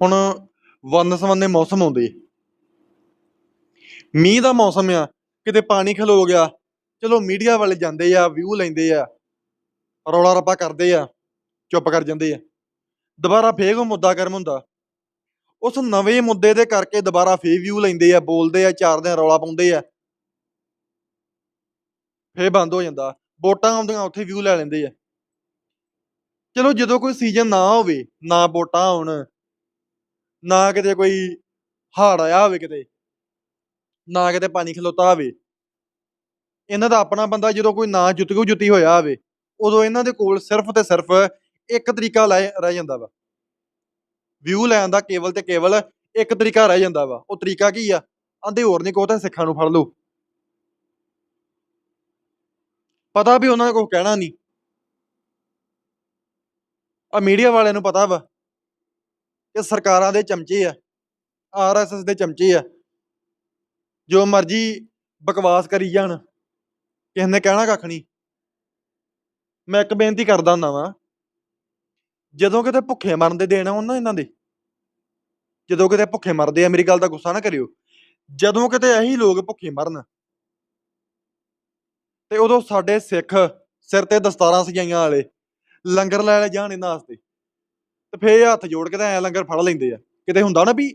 ਹੁਣ ਵੰਨ ਸਵੰਨੇ ਮੌਸਮ ਆਉਂਦੇ। ਮੀਂਹ ਦਾ ਮੌਸਮ ਆ, ਕਿਤੇ ਪਾਣੀ ਖਲੋ ਗਿਆ, ਚਲੋ ਮੀਡੀਆ ਵਾਲੇ ਜਾਂਦੇ ਆ ਵਿਊ ਲੈਂਦੇ ਆ, ਰੌਲਾ ਰੱਪਾ ਕਰਦੇ ਆ, ਚੁੱਪ ਕਰ ਜਾਂਦੇ ਆ। ਦੁਬਾਰਾ ਫੇਰ ਉਹ ਮੁੱਦਾ ਕਰਮ ਹੁੰਦਾ। ਉਸ ਨਵੇਂ ਮੁੱਦੇ ਦੇ ਕਰਕੇ ਦੁਬਾਰਾ ਫੇਰ ਵਿਊ ਲੈਂਦੇ ਆ, ਬੋਲਦੇ ਆ ਚਾਰ ਦਿਨ ਰੌਲਾ ਪਾਉਂਦੇ ਆ। ਫੇਰ ਬੰਦ ਹੋ ਜਾਂਦਾ। ਵੋਟਾਂ ਆਉਂਦੀਆਂ, ਉੱਥੇ ਵਿਊ ਲੈ ਲੈਂਦੇ ਆ। ਚਲੋ ਜਦੋਂ ਕੋਈ ਸੀਜ਼ਨ ਨਾ ਹੋਵੇ, ਨਾ ਵੋਟਾਂ ਆਉਣ ਨਾ ਕਿਤੇ ਕੋਈ ਹਾੜ ਆਇਆ ਹੋਵੇ ਕਿਤੇ, ਨਾ ਕਿਤੇ ਪਾਣੀ ਖਲੋਤਾ ਹੋਵੇ। ਇਹਨਾਂ ਦਾ ਆਪਣਾ ਬੰਦਾ ਜਦੋਂ ਕੋਈ ਨਾ ਜੁੱਤੀਓ ਜੁੱਤੀ ਹੋਇਆ ਹੋਵੇ, ਉਦੋਂ ਇਹਨਾਂ ਦੇ ਕੋਲ ਸਿਰਫ ਤੇ ਸਿਰਫ ਇੱਕ ਤਰੀਕਾ ਲੈ- ਰਹਿ ਜਾਂਦਾ ਵਾ। ਵਿਊ ਲੈਣ ਦਾ ਕੇਵਲ ਤੇ ਕੇਵਲ ਇੱਕ ਤਰੀਕਾ ਰਹਿ ਜਾਂਦਾ ਵਾ। ਉਹ ਤਰੀਕਾ ਕੀ ਆ? ਆਂਦੇ ਹੋਰ ਨਹੀਂ ਕੋ ਤਾਂ ਸਿੱਖਾਂ ਨੂੰ ਫੜ ਲਓ। ਪਤਾ ਵੀ ਉਹਨਾਂ ਨੇ ਕੁਝ ਕਹਿਣਾ ਨਹੀਂ ਆ ਮੀਡੀਆ ਵਾਲਿਆਂ ਨੂੰ ਪਤਾ ਵਾ। ਕਿ ਸਰਕਾਰਾਂ ਦੇ ਚਮਚੇ ਆ ਆਰਐਸਐਸ ਦੇ ਚਮਚੇ ਆ। ਜੋ ਮਰਜ਼ੀ ਬਕਵਾਸ ਕਰੀ ਜਾਣ, ਕਿਸੇ ਨੇ ਕਹਿਣਾ ਕੱਖ ਨਹੀਂ। ਮੈਂ ਇੱਕ ਬੇਨਤੀ ਕਰਦਾ ਹੁੰਦਾ ਵਾਂ, ਜਦੋਂ ਕਿਤੇ ਭੁੱਖੇ ਮਰਨ ਦੇ ਦੇਣ ਆਉਣ ਨਾ ਇਹਨਾਂ ਦੇ, ਜਦੋਂ ਕਿਤੇ ਭੁੱਖੇ ਮਰਦੇ ਆ, ਮੇਰੀ ਗੱਲ ਦਾ ਗੁੱਸਾ ਨਾ ਕਰਿਓ। ਜਦੋਂ ਕਿਤੇ ਇਹੀ ਲੋਕ ਭੁੱਖੇ ਮਰਨ, ਤੇ ਉਦੋਂ ਸਾਡੇ ਸਿੱਖ ਸਿਰ ਤੇ ਦਸਤਾਰਾਂ ਸਜਾਈਆਂ ਵਾਲੇ, ਲੰਗਰ ਲੈ ਲੈ ਜਾਣ ਇਹਨਾਂ ਵਾਸਤੇ। ਤੇ ਫੇਰ ਇਹ ਹੱਥ ਜੋੜ ਕੇ ਤਾਂ ਐ ਲੰਗਰ ਫੜ ਲੈਂਦੇ ਆ। ਕਿਤੇ ਹੁੰਦਾ ਨਾ ਵੀ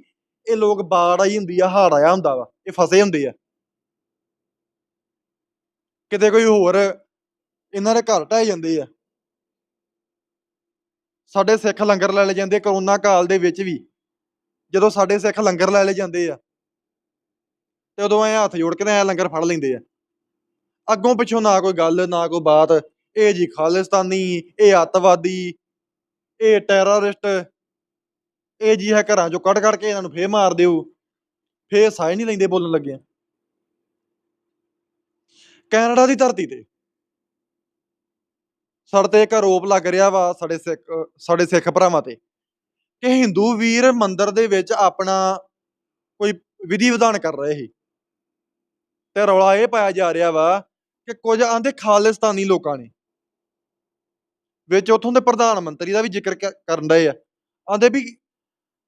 ਇਹ ਲੋਕ ਬਾੜ ਆਈ ਹੁੰਦੀ ਆ, ਹਾੜ ਆਇਆ ਹੁੰਦਾ ਵਾ, ਇਹ ਫਸੇ ਹੁੰਦੇ ਆ। ਕਿਤੇ ਕੋਈ ਹੋਰ ਇਹਨਾਂ ਦੇ ਘਰ ਢਾਏ ਜਾਂਦੇ ਆ। ਸਾਡੇ ਸਿੱਖ ਲੰਗਰ ਲੈ ਲੈ ਜਾਂਦੇ ਕਰੋਨਾ ਕਾਲ ਦੇ ਵਿੱਚ ਵੀ। ਜਦੋਂ ਸਾਡੇ ਸਿੱਖ ਲੰਗਰ ਲੈ ਲੈ ਜਾਂਦੇ ਆ, ਤੇ ਉਦੋਂ ਐ ਹੱਥ ਜੋੜ ਕੇ ਤਾਂ ਐ ਲੰਗਰ ਫੜ ਲੈਂਦੇ ਆ। ਅੱਗੋਂ ਪਿੱਛੋਂ ਨਾ ਕੋਈ ਗੱਲ, ਨਾ ਕੋਈ ਬਾਤ, ਇਹ ਜੀ ਖਾਲਿਸਤਾਨੀ, ਇਹ ਅੱਤਵਾਦੀ ਇਹ ਟੈਰਰਿਸਟ ਇਹ ਜੀ ਹੈ ਘਰਾਂ ਚੋਂ ਕੱਢ ਕੱਢ ਕੇ ਇਹਨਾਂ ਨੂੰ ਫੇਰ ਮਾਰ ਦਿਓ ਫੇਰ ਸਾਹ ਨਹੀਂ ਲੈਂਦੇ ਬੋਲਣ ਲੱਗੇ। ਕੈਨੇਡਾ ਦੀ ਧਰਤੀ ਤੇ। ਸਾਡੇ ਤੇ ਇੱਕ ਆਰੋਪ ਲੱਗ ਰਿਹਾ ਵਾ ਸਾਡੇ ਸਿੱਖ ਸਾਡੇ ਸਿੱਖ ਭਰਾਵਾਂ ਤੇ ਕਿ ਹਿੰਦੂ ਵੀਰ ਮੰਦਿਰ ਦੇ ਵਿੱਚ ਆਪਣਾ ਕੋਈ ਵਿਧੀ ਵਿਧਾਨ ਕਰ ਰਹੇ ਸੀ। ਤੇ ਰੌਲਾ ਇਹ ਪਾਇਆ ਜਾ ਰਿਹਾ ਵਾ ਕਿ ਕੁਝ ਆਂਦੇ ਖਾਲਿਸਤਾਨੀ ਲੋਕਾਂ ਨੇ ਵਿੱਚ ਉਥੋਂ ਦੇ ਪ੍ਰਧਾਨ ਮੰਤਰੀ ਦਾ ਵੀ ਜ਼ਿਕਰ ਕਰਨ ਡਏ ਆ। ਆਂਦੇ ਵੀ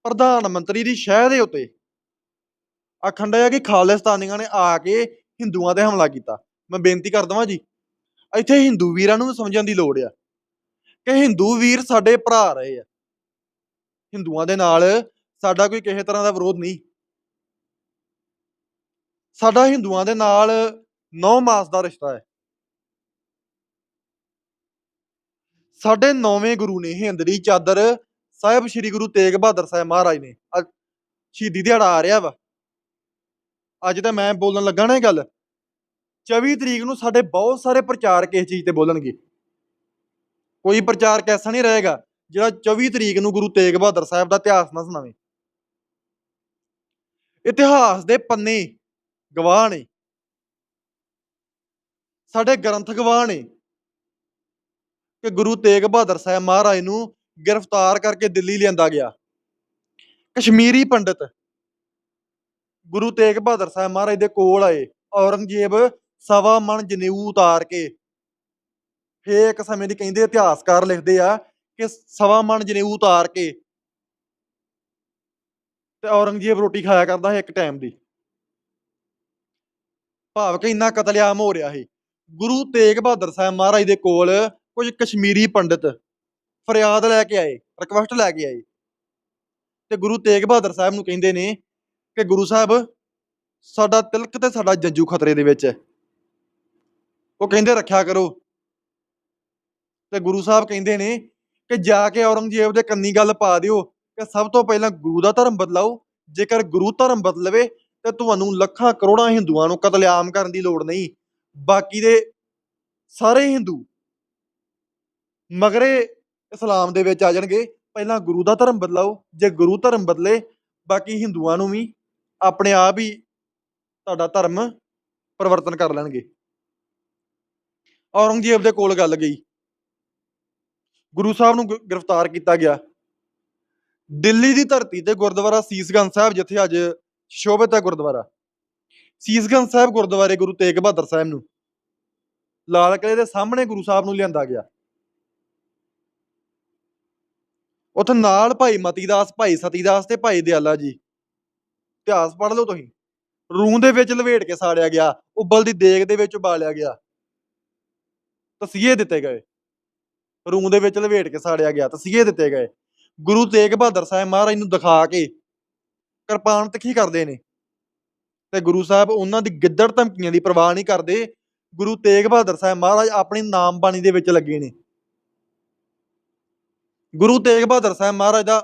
ਪ੍ਰਧਾਨ ਮੰਤਰੀ ਦੀ ਸ਼ਹਿ ਦੇ ਉੱਤੇ ਆਖਣ ਡਏ ਆ ਕਿ ਖਾਲਿਸਤਾਨੀਆਂ ਨੇ ਆ ਕੇ ਹਿੰਦੂਆਂ ਤੇ ਹਮਲਾ ਕੀਤਾ। ਮੈਂ ਬੇਨਤੀ ਕਰ ਵਾਂ ਜੀ, ਇੱਥੇ ਹਿੰਦੂ ਵੀਰਾਂ ਨੂੰ ਸਮਝਣ ਦੀ ਲੋੜ ਆ ਕਿ ਹਿੰਦੂ ਵੀਰ ਸਾਡੇ ਭਰਾ ਰਹੇ ਆ। ਹਿੰਦੂਆਂ ਦੇ ਨਾਲ ਸਾਡਾ ਕੋਈ ਕਿਸੇ ਤਰ੍ਹਾਂ ਦਾ ਵਿਰੋਧ ਨਹੀਂ। ਸਾਡਾ ਹਿੰਦੂਆਂ ਦੇ ਨਾਲ ਨੌ ਮਾਸ ਦਾ ਰਿਸ਼ਤਾ ਹੈ। ਸਾਡੇ ਨੌਵੇਂ ਗੁਰੂ ਨੇ ਹਿੰਦਰੀ ਚਾਦਰ ਸਾਹਿਬ ਸ੍ਰੀ ਗੁਰੂ ਤੇਗ ਬਹਾਦਰ ਸਾਹਿਬ ਮਹਾਰਾਜ ਨੇ ਅੱਜ ਸ਼ਹੀਦੀ ਦਿਹਾੜਾ ਆ ਰਿਹਾ ਵਾ। ਅੱਜ ਤਾਂ ਮੈਂ ਬੋਲਣ ਲੱਗਾ ਨਾ ਇਹ ਗੱਲ 24 ਤਰੀਕ ਨੂੰ ਸਾਡੇ ਬਹੁਤ ਸਾਰੇ ਪ੍ਰਚਾਰ ਕਿਸ ਚੀਜ਼ ਤੇ ਬੋਲਣਗੇ। ਕੋਈ ਪ੍ਰਚਾਰਕ ਐਸਾ ਨਹੀਂ ਰਹੇਗਾ, ਜਿਹੜਾ 24 ਤਰੀਕ ਨੂੰ ਗੁਰੂ ਤੇਗ ਬਹਾਦਰ ਸਾਹਿਬ ਦਾ ਇਤਿਹਾਸ ਨਾ ਸੁਣਾਵੇ। ਇਤਿਹਾਸ ਦੇ ਪੰਨੇ ਗਵਾਹ ਨੇ। ਸਾਡੇ ਗ੍ਰੰਥ ਗਵਾਹ ਨੇ। ਕਿ ਗੁਰੂ ਤੇਗ ਬਹਾਦਰ ਸਾਹਿਬ ਮਹਾਰਾਜ ਨੂੰ ਗ੍ਰਿਫਤਾਰ ਕਰਕੇ ਦਿੱਲੀ ਲਿਆਂਦਾ ਗਿਆ। ਕਸ਼ਮੀਰੀ ਪੰਡਤ ਗੁਰੂ ਤੇਗ ਬਹਾਦਰ ਸਾਹਿਬ ਮਹਾਰਾਜ ਦੇ ਕੋਲ ਆਏ। ਔਰੰਗਜ਼ੇਬ ਸਵਾ ਮਣ ਜਨੇਊ ਉਤਾਰ ਕੇ ਫੇਰ ਸਮੇਂ ਦੀ ਕਹਿੰਦੇ ਇਤਿਹਾਸਕਾਰ ਲਿਖਦੇ ਆ ਕਿ ਸਵਾ ਮਣ ਜਨੇਊ ਉਤਾਰ ਕੇ ਤੇ ਔਰੰਗਜ਼ੇਬ ਰੋਟੀ ਖਾਇਆ ਕਰਦਾ ਸੀ ਇੱਕ ਟਾਈਮ ਦੀ। ਭਾਵ ਕਿ ਇੰਨਾ ਕਤਲੇਆਮ ਹੋ ਰਿਹਾ ਸੀ। ਗੁਰੂ ਤੇਗ ਬਹਾਦਰ ਸਾਹਿਬ ਮਹਾਰਾਜ ਦੇ ਕੋਲ ਕੁਝ ਕਸ਼ਮੀਰੀ ਪੰਡਿਤ ਫਰਿਆਦ ਲੈ ਕੇ ਆਏ ਰਿਕਵੈਸਟ ਲੈ ਕੇ ਆਏ। ਤੇ ਗੁਰੂ ਤੇਗ ਬਹਾਦਰ ਸਾਹਿਬ ਨੂੰ ਕਹਿੰਦੇ ਨੇ ਕਿ ਗੁਰੂ ਸਾਹਿਬ, ਸਾਡਾ ਤਿਲਕ ਤੇ ਸਾਡਾ ਜੰਜੂ ਖਤਰੇ ਦੇ ਵਿੱਚ ਹੈ। ਉਹ ਕਹਿੰਦੇ, ਰੱਖਿਆ ਕਰੋ। ਤੇ ਗੁਰੂ ਸਾਹਿਬ ਕਹਿੰਦੇ ਨੇ ਕਿ ਜਾ ਕੇ ਔਰੰਗਜ਼ੇਬ ਦੇ ਕੰਨੀ ਗੱਲ ਪਾ ਦਿਓ ਕਿ ਸਭ ਤੋਂ ਪਹਿਲਾਂ ਗੁਰੂ ਦਾ ਧਰਮ ਬਦਲਾਓ। ਜੇਕਰ ਗੁਰੂ ਧਰਮ ਬਦਲਵੇ, ਤੇ ਤੁਹਾਨੂੰ ਲੱਖਾਂ ਕਰੋੜਾਂ ਹਿੰਦੂਆਂ ਨੂੰ ਕਤਲੇਆਮ ਕਰਨ ਦੀ ਲੋੜ ਨਹੀਂ। ਬਾਕੀ ਦੇ ਸਾਰੇ ਹਿੰਦੂ ਮਗਰੇ ਇਸਲਾਮ ਦੇ ਵਿੱਚ ਆ ਜਾਣਗੇ। ਪਹਿਲਾਂ ਗੁਰੂ ਦਾ ਧਰਮ ਬਦਲਾਓ, ਜੇ ਗੁਰੂ ਧਰਮ ਬਦਲੇ, ਬਾਕੀ ਹਿੰਦੂਆਂ ਨੂੰ ਵੀ ਆਪਣੇ ਆਪ ਹੀ ਤੁਹਾਡਾ ਧਰਮ ਪਰਿਵਰਤਨ ਕਰ ਲੈਣਗੇ। ਔਰੰਗਜ਼ੇਬ ਦੇ ਕੋਲ ਗੱਲ ਗਈ। ਗੁਰੂ ਸਾਹਿਬ ਨੂੰ ਗ੍ਰਿਫਤਾਰ ਕੀਤਾ ਗਿਆ। ਦਿੱਲੀ ਦੀ ਧਰਤੀ ਤੇ ਗੁਰਦੁਆਰਾ ਸੀਸਗੰਜ ਸਾਹਿਬ, ਜਿੱਥੇ ਅੱਜ ਸ਼ੋਭਿਤ ਹੈ ਗੁਰਦੁਆਰਾ। ਸੀਸਗੰਜ ਸਾਹਿਬ ਗੁਰਦੁਆਰੇ ਗੁਰੂ ਤੇਗ ਬਹਾਦਰ ਸਾਹਿਬ ਨੂੰ। ਲਾਲ ਕਿਲੇ ਦੇ ਸਾਹਮਣੇ ਗੁਰੂ ਸਾਹਿਬ ਨੂੰ ਲਿਆਂਦਾ ਗਿਆ। ਉੱਥੇ ਨਾਲ ਭਾਈ ਮਤੀਦਾਸ, ਭਾਈ ਸਤੀਦਾਸ ਤੇ ਭਾਈ ਦਿਆਲਾ ਜੀ। ਇਤਿਹਾਸ ਪੜ੍ਹ ਲਓ ਤੁਸੀਂ। ਰੂੰ ਦੇ ਵਿੱਚ ਲਵੇਟ ਕੇ ਸਾੜਿਆ ਗਿਆ ਉਬਲਦੀ ਦੇਗ ਦੇ ਵਿੱਚ ਉਬਾਲਿਆ ਗਿਆ। ਤਸੀਹੇ ਦਿੱਤੇ ਗਏ। ਰੂੰ ਦੇ ਵਿੱਚ ਲਵੇਟ ਕੇ ਸਾੜਿਆ ਗਿਆ, ਤਸੀਹੇ ਦਿੱਤੇ ਗਏ। ਗੁਰੂ ਤੇਗ ਬਹਾਦਰ ਸਾਹਿਬ ਮਹਾਰਾਜ ਨੂੰ ਦਿਖਾ ਕੇ ਕਿਰਪਾਨ ਤਿੱਖੀ ਕਰਦੇ ਨੇ। ਤੇ ਗੁਰੂ ਸਾਹਿਬ ਉਹਨਾਂ ਦੀ ਗਿੱਦੜ ਧਮਕੀਆਂ ਦੀ ਪਰਵਾਹ ਨਹੀਂ ਕਰਦੇ। ਗੁਰੂ ਤੇਗ ਬਹਾਦਰ ਸਾਹਿਬ ਮਹਾਰਾਜ ਆਪਣੀ ਨਾਮ ਬਾਣੀ ਦੇ ਵਿੱਚ ਲੱਗੇ ਨੇ। ਗੁਰੂ ਤੇਗ ਬਹਾਦਰ ਸਾਹਿਬ ਮਹਾਰਾਜ ਦਾ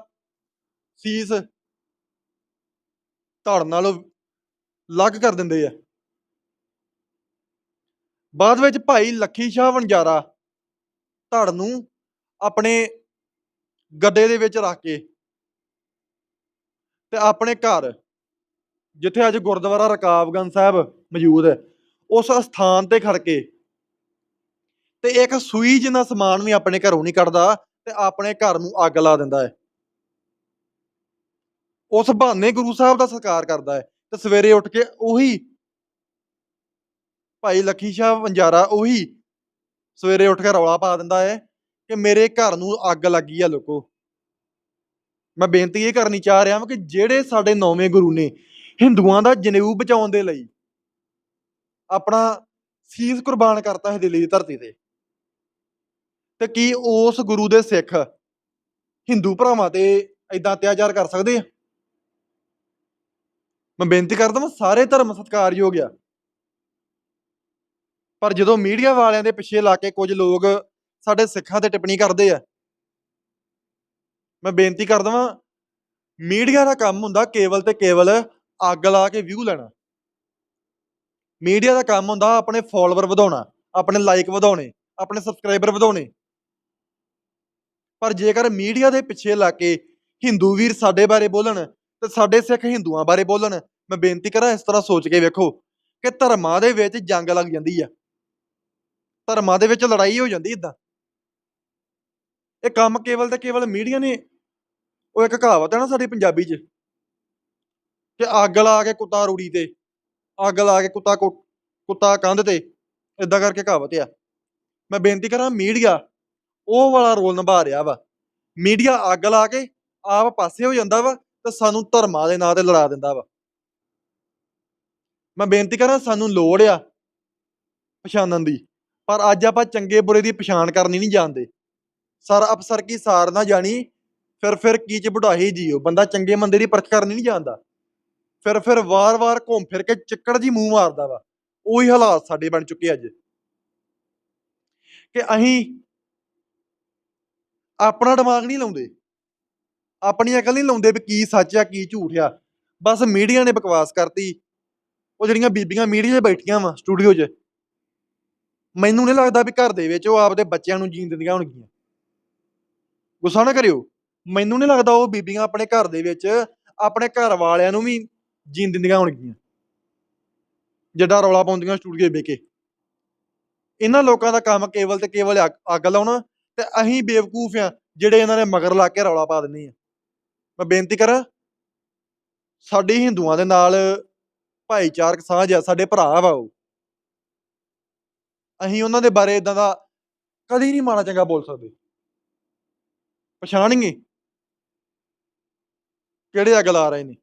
ਸੀਸ ਧੜ ਨਾਲੋਂ ਲੱਗ ਕਰ ਦਿੰਦੇ ਆ। ਬਾਅਦ ਵਿੱਚ ਭਾਈ ਲੱਖੀ ਸ਼ਾਹ ਵਣਜਾਰਾ ਧੜ ਨੂੰ ਆਪਣੇ ਗੱਡੇ ਦੇ ਵਿੱਚ ਰੱਖ ਕੇ ਤੇ ਆਪਣੇ ਘਰ, ਜਿੱਥੇ ਅੱਜ ਗੁਰਦੁਆਰਾ ਰਕਾਬਗੰਜ ਸਾਹਿਬ ਮੌਜੂਦ ਹੈ, ਉਸ ਸਥਾਨ ਤੇ ਖੜ ਕੇ ਤੇ ਇੱਕ ਸੂਈ ਜਿੰਨਾ ਸਮਾਨ ਵੀ ਆਪਣੇ ਘਰੋਂ ਨਹੀਂ ਕੱਢਦਾ ਤੇ ਆਪਣੇ ਘਰ ਨੂੰ ਅੱਗ ਲਾ ਦਿੰਦਾ ਹੈ। ਉਸ ਬਹਾਨੇ ਗੁਰੂ ਸਾਹਿਬ ਦਾ ਸਤਿਕਾਰ ਕਰਦਾ ਹੈ ਤੇ ਸਵੇਰੇ ਉੱਠ ਕੇ ਉਹੀ ਭਾਈ ਲੱਖੀ ਸ਼ਾਹ ਵੰਜਾਰਾ ਉਹੀ ਸਵੇਰੇ ਉੱਠ ਕੇ ਰੌਲਾ ਪਾ ਦਿੰਦਾ ਹੈ ਕਿ ਮੇਰੇ ਘਰ ਨੂੰ ਅੱਗ ਲੱਗੀ ਆ ਲੋਕੋ। ਮੈਂ ਬੇਨਤੀ ਇਹ ਕਰਨੀ ਚਾਹ ਰਿਹਾ ਹਾਂ ਕਿ ਜਿਹੜੇ ਸਾਡੇ ਨੌਵੇਂ ਗੁਰੂ ਨੇ ਹਿੰਦੂਆਂ ਦਾ ਜਨੇਊ ਬਚਾਉਣ ਦੇ ਲਈ ਆਪਣਾ ਸੀਸ ਕੁਰਬਾਨ ਕਰਤਾ ਹੈ ਦਿੱਲੀ ਦੀ ਧਰਤੀ ਤੇ। ਤੇ ਕੀ ਉਸ ਗੁਰੂ ਦੇ ਸਿੱਖ ਹਿੰਦੂ ਭਰਾਵਾਂ ਤੇ ਇਦਾਂ ਅਤਿਆਚਾਰ ਕਰ ਸਕਦੇ ਆ? ਮੈਂ ਬੇਨਤੀ ਕਰਦਾ ਹਾਂ ਸਾਰੇ ਧਰਮ ਸਤਿਕਾਰਯੋਗ ਆ। ਪਰ ਜਦੋਂ ਮੀਡੀਆ ਵਾਲਿਆਂ ਦੇ ਪਿੱਛੇ ਲਾ ਕੇ ਕੁਝ ਲੋਕ ਸਾਡੇ ਸਿੱਖਾਂ ਤੇ ਟਿੱਪਣੀ ਕਰਦੇ ਆ, ਮੈਂ ਬੇਨਤੀ ਕਰਦਾ ਵਾਂ, ਮੀਡੀਆ ਦਾ ਕੰਮ ਹੁੰਦਾ ਕੇਵਲ ਤੇ ਕੇਵਲ ਅੱਗ ਲਾ ਕੇ ਵਿਊ ਲੈਣਾ। ਮੀਡੀਆ ਦਾ ਕੰਮ ਹੁੰਦਾ ਆਪਣੇ ਫਾਲੋਅਰ ਵਧਾਉਣਾ, ਆਪਣੇ ਲਾਈਕ ਵਧਾਉਣੇ, ਆਪਣੇ ਸਬਸਕ੍ਰਾਈਬਰ ਵਧਾਉਣੇ। ਪਰ ਜੇਕਰ ਮੀਡੀਆ ਦੇ ਪਿੱਛੇ ਲਾ ਕੇ ਹਿੰਦੂ ਵੀਰ ਸਾਡੇ ਬਾਰੇ ਬੋਲਣ ਤੇ ਸਾਡੇ ਸਿੱਖ ਹਿੰਦੂਆਂ ਬਾਰੇ ਬੋਲਣ, ਮੈਂ ਬੇਨਤੀ ਕਰਾਂ ਇਸ ਤਰ੍ਹਾਂ ਸੋਚ ਕੇ ਵੇਖੋ ਕਿ ਧਰਮਾਂ ਦੇ ਵਿੱਚ ਜੰਗ ਲੱਗ ਜਾਂਦੀ ਆ। ਧਰਮਾਂ ਦੇ ਵਿੱਚ ਲੜਾਈ ਹੋ ਜਾਂਦੀ ਇਦਾਂ ਇਹ ਕੰਮ ਕੇਵਲ ਤੇ ਕੇਵਲ ਮੀਡੀਆ ਨੇ, ਉਹ ਇੱਕ ਕਹਾਵਤ ਹੈ ਨਾ ਸਾਡੀ ਪੰਜਾਬੀ 'ਚ ਕਿ ਅੱਗ ਲਾ ਕੇ ਕੁੱਤਾ ਰੂੜੀ ਤੇ, ਅੱਗ ਲਾ ਕੇ ਕੁੱਤਾ ਕੁੱਤਾ ਕੰਧ ਤੇ ਇਦਾਂ ਕਰਕੇ ਕਹਾਵਤ ਆ। ਮੈਂ ਬੇਨਤੀ ਕਰਾਂ ਮੀਡੀਆ ਉਹ ਵਾਲਾ ਰੋਲ ਨਿਭਾ ਰਿਹਾ ਵਾ। ਮੀਡੀਆ ਅੱਗ ਲਾ ਕੇ ਆਪ ਪਾਸੇ ਹੋ ਜਾਂਦਾ ਵਾ ਤੇ ਸਾਨੂੰ ਧਰਮਾਂ ਦੇ ਨਾਂ ਤੇ ਲੜਾ ਦਿੰਦਾ ਵਾ। ਮੈਂ ਬੇਨਤੀ ਕਰਾਂ ਸਾਨੂੰ ਲੋੜ ਆ ਪਛਾਣਨ ਦੀ, ਪਰ ਅੱਜ ਆਪਾਂ ਚੰਗੇ ਬੁਰੇ ਦੀ ਪਛਾਣ ਕਰਨੀ ਨਹੀਂ ਜਾਣਦੇ। ਸਰ ਅਫਸਰ ਕੀ ਸਾਰ ਨਾ ਜਾਣੀ, ਫਿਰ ਫਿਰ ਕੀ ਚ ਬੁਢਾਈ ਜੀਓ, ਬੰਦਾ ਚੰਗੇ ਮੰਦੇ ਦੀ ਪਰਖ ਕਰਨੀ ਨਹੀਂ ਜਾਣਦਾ। ਫਿਰ ਫਿਰ ਵਾਰ-ਵਾਰ ਘੁੰਮ ਫਿਰ ਕੇ ਚਿੱਕੜ ਜੀ ਮੂੰਹ ਮਾਰਦਾ ਵਾ। ਉਹੀ ਹਾਲਾਤ ਸਾਡੇ ਬਣ ਚੁੱਕੇ ਅੱਜ। ਕਿ ਅਸੀਂ ਆਪਣਾ ਦਿਮਾਗ ਨਹੀਂ ਲਾਉਂਦੇ। ਆਪਣੀ ਅਕਲ ਨਹੀਂ ਲਾਉਂਦੇ ਵੀ ਕੀ ਸੱਚ ਆ, ਕੀ ਝੂਠ ਆ। ਬਸ ਮੀਡੀਆ ਨੇ ਬਕਵਾਸ ਕਰਤੀ। ਉਹ ਜਿਹੜੀਆਂ ਬੀਬੀਆਂ ਮੀਡੀਆ 'ਚ ਬੈਠੀਆਂ ਵਾ, ਸਟੂਡੀਓ 'ਚ, ਮੈਨੂੰ ਨਹੀਂ ਲੱਗਦਾ ਵੀ ਘਰ ਦੇ ਵਿੱਚ ਉਹ ਆਪਦੇ ਬੱਚਿਆਂ ਨੂੰ ਜੀਣ ਦਿੰਦੀਆਂ ਹੋਣਗੀਆਂ। ਗੁੱਸਾ ਨਾ ਕਰਿਓ। ਮੈਨੂੰ ਨਹੀਂ ਲੱਗਦਾ ਉਹ ਬੀਬੀਆਂ ਆਪਣੇ ਘਰ ਦੇ ਵਿੱਚ ਆਪਣੇ ਘਰ ਵਾਲਿਆਂ ਨੂੰ ਵੀ ਜੀਣ ਦਿੰਦੀਆਂ ਹੋਣਗੀਆਂ। ਜਿੱਦਾਂ ਰੌਲਾ ਪਾਉਂਦੀਆਂ ਸਟੂਡੀਓ 'ਚ ਕੇ। ਇਹਨਾਂ ਲੋਕਾਂ ਦਾ ਕੰਮ ਕੇਵਲ ਤੇ ਕੇਵਲ ਅੱਗ- ਅੱਗ ਲਾਉਣਾ ਤੇ ਅਸੀਂ ਬੇਵਕੂਫ ਆ, ਜਿਹੜੇ ਇਹਨਾਂ ਨੇ ਮਗਰ ਲਾ ਕੇ ਰੌਲਾ ਪਾ ਦਿੰਦੇ ਆ। ਮੈਂ ਬੇਨਤੀ ਕਰਾਂ, ਸਾਡੇ ਹਿੰਦੂਆਂ ਦੇ ਨਾਲ ਭਾਈਚਾਰਕ ਸਾਂਝ ਆ, ਸਾਡੇ ਭਰਾ ਵਾ ਉਹ। ਅਸੀਂ ਉਹਨਾਂ ਦੇ ਬਾਰੇ ਇਦਾਂ ਦਾ ਕਦੀ ਨਹੀਂ ਮਾੜਾ ਚੰਗਾ ਬੋਲ ਸਕਦੇ। ਪਛਾਣਗੇ ਕਿਹੜੇ ਅੱਗ ਲਾ ਰਹੇ ਨੇ।